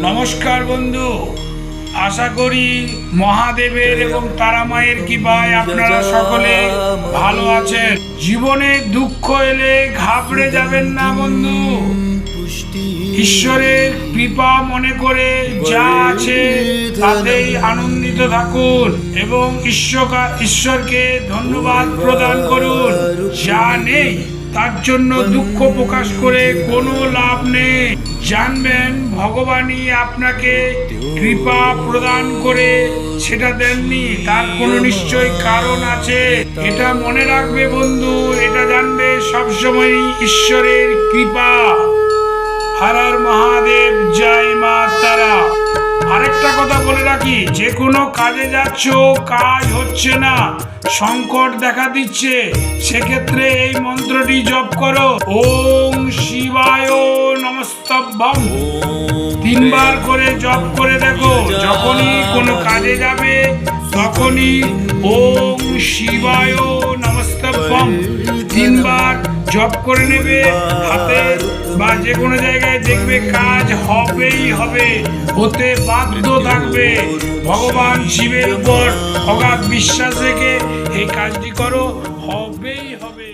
নমস্কার বন্ধু। আশা করি মহাদেবের এবং তারামায়ের কৃপায় আপনারা সকলে ভালো আছেন। জীবনে দুঃখ এলে ঘাবড়ে যাবেন না বন্ধু। ঈশ্বরের কৃপা মনে করে যা আছে তাতেই আনন্দিত থাকুন এবং ঈশ্বর- ঈশ্বরকে ধন্যবাদ প্রদান করুন। যা নেই তার জন্য দুঃখ প্রকাশ করে কোনো লাভ নেই। জানবেন, ভগবানই আপনাকে কৃপা প্রদান করে সেটা দেননি। তার কোনো নিশ্চয় কারণ আছে। এটা মনে রাখবে বন্ধু, এটা জানবে সবসময় ঈশ্বরের কৃপা। হারার মহাদেব বলে রাখি, যে কোনো কাজে যাচ্ছ, কাজ হচ্ছে না। সংকট দেখা দিচ্ছে। সেক্ষেত্রে এই মন্ত্রটি জপ করো। ওম শিবায় নমস্তভ্যম তিনবার করে জপ করে দেখো, যখনই কোনো কাজে যাবে, তখনই ওম শিবায় নমস্তভ্যম তিনবার জপ করে নেবে, হাতে বা যে কোনো জায়গায় দেখবে কাজ হবেই হবে, হতে বাধ্য থাকবে। ভগবান শিবের উপর অগাধ বিশ্বাস রেখে এই কাজটি করো, হবেই হবে।